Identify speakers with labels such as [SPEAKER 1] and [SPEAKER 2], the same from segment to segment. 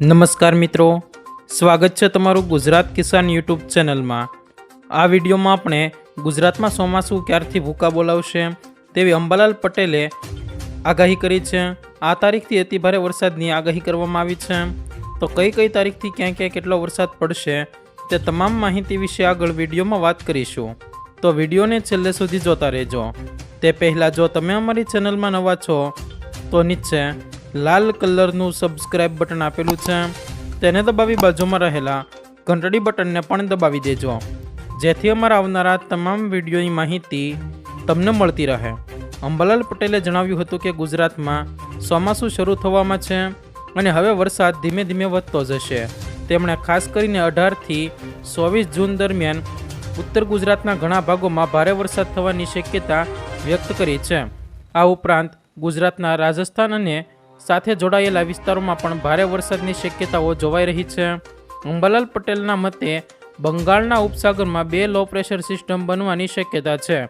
[SPEAKER 1] નમસ્કાર મિત્રો. સ્વાગત છે તમારું ગુજરાત કિસાન યુટ્યુબ ચેનલમાં. આ વિડીયોમાં આપણે ગુજરાતમાં ચોમાસું ક્યારથી ભૂકા બોલાવશે તેવી અંબાલાલ પટેલે આગાહી કરી છે. આ તારીખથી અતિભારે વરસાદની આગાહી કરવામાં આવી છે. તો કઈ કઈ તારીખથી ક્યાં ક્યાં કેટલો વરસાદ પડશે તે તમામ માહિતી વિશે આગળ વિડીયોમાં વાત કરીશું. તો વિડીયોને છેલ્લે સુધી જોતા રહેજો. તે પહેલાં જો તમે અમારી ચેનલમાં નવા છો, તો નીચે લાલ કલરનું સબસ્ક્રાઇબ બટન આપેલું છે. તેને દબાવી બાજુમાં રહેલા ઘંટડી બટનને પણ દબાવી દેજો. જેથી અમારા આવનારા તમામ વિડીયોની માહિતી તમને મળતી રહે. અંબાલાલ પટેલે જણાવ્યું હતું કે ગુજરાતમાં ચોમાસું શરૂ થવામાં છે અને હવે વરસાદ ધીમે ધીમે વધતો જશે. તેમણે ખાસ કરીને અઢારથી ચોવીસ જૂન દરમિયાન ઉત્તર ગુજરાતના ઘણા ભાગોમાં ભારે વરસાદ થવાની શક્યતા વ્યક્ત કરી છે. આ ઉપરાંત ગુજરાતના રાજસ્થાન અને સાથે જોડાયેલા વિસ્તારોમાં પણ ભારે વરસાદની શક્યતાઓ જોવાઈ રહી છે. અંબાલાલ પટેલના મતે, બંગાળના ઉપસાગરમાં બે લો પ્રેશર સિસ્ટમ બનવાની શક્યતા છે.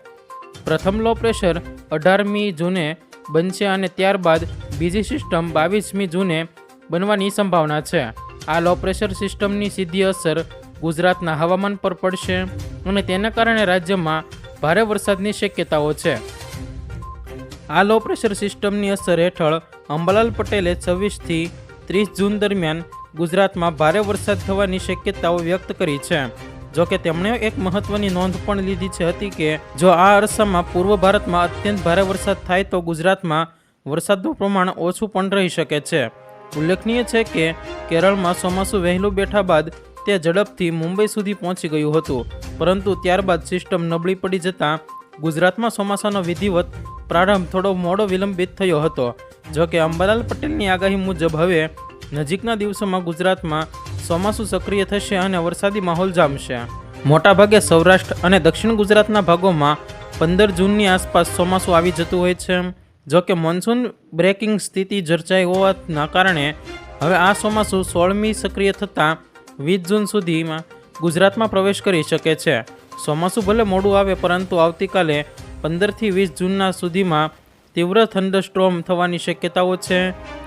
[SPEAKER 1] પ્રથમ લો પ્રેશર અઢારમી જૂને બનશે અને ત્યારબાદ બીજી સિસ્ટમ બાવીસમી જૂને બનવાની સંભાવના છે. આ લો પ્રેશર સિસ્ટમની સીધી અસર ગુજરાતના હવામાન પર પડશે અને તેના કારણે રાજ્યમાં ભારે વરસાદની શક્યતાઓ છે. આ લો પ્રેશર સિસ્ટમની અસર હેઠળ અંબાલાલ પટેલે છવ્વીસથી ત્રીસ જૂન દરમિયાન ગુજરાતમાં ભારે વરસાદ થવાની શક્યતાઓ વ્યક્ત કરી છે. જો કે તેમણે એક મહત્વની નોંધ પણ લીધી છે હતી કે, જો આ અરસામાં પૂર્વ ભારતમાં અત્યંત ભારે વરસાદ થાય તો ગુજરાતમાં વરસાદનું પ્રમાણ ઓછું પણ રહી શકે છે. ઉલ્લેખનીય છે કે, કેરળમાં ચોમાસું વહેલું બેઠા બાદ તે ઝડપથી મુંબઈ સુધી પહોંચી ગયું હતું. પરંતુ ત્યારબાદ સિસ્ટમ નબળી પડી જતાં ગુજરાતમાં ચોમાસાનો વિધિવત પ્રારંભ થોડો મોડો વિલંબિત થયો હતો. જો કે અંબાલાલ પટેલની આગાહી મુજબ હવે નજીકના દિવસોમાં ગુજરાતમાં ચોમાસું સક્રિય થશે અને વરસાદી માહોલ જામશે. મોટાભાગે સૌરાષ્ટ્ર અને દક્ષિણ ગુજરાતના ભાગોમાં પંદર જૂનની આસપાસ ચોમાસું આવી જતું હોય છે. જો કે મોન્સૂન બ્રેકિંગ સ્થિતિ ચર્ચાઈ હોવાના કારણે હવે આ ચોમાસું સોળમી સક્રિય થતાં વીસ જૂન સુધીમાં ગુજરાતમાં પ્રવેશ કરી શકે છે. ચોમાસું ભલે મોડું આવે, પરંતુ આવતીકાલે પંદરથી વીસ જૂનના સુધીમાં તીવ્ર થંડરસ્ટ્રોમ થવાની શક્યતાઓ છે,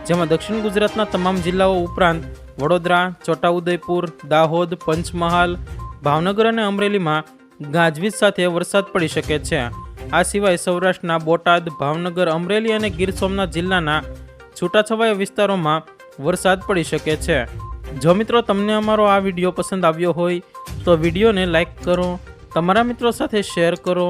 [SPEAKER 1] જેમાં દક્ષિણ ગુજરાતના તમામ જિલ્લાઓ ઉપરાંત વડોદરા, છોટાઉદેપુર, દાહોદ, પંચમહાલ, ભાવનગર અને અમરેલીમાં ગાજવીજ સાથે વરસાદ પડી શકે છે. આ સિવાય સૌરાષ્ટ્રના બોટાદ, ભાવનગર, અમરેલી અને ગીર સોમનાથ જિલ્લાના છૂટાછવાયા વિસ્તારોમાં વરસાદ પડી શકે છે. જો મિત્રો તમને અમારો આ વીડિયો પસંદ આવ્યો હોય, તો વિડીયોને લાઈક કરો, તમારા મિત્રો સાથે શેર કરો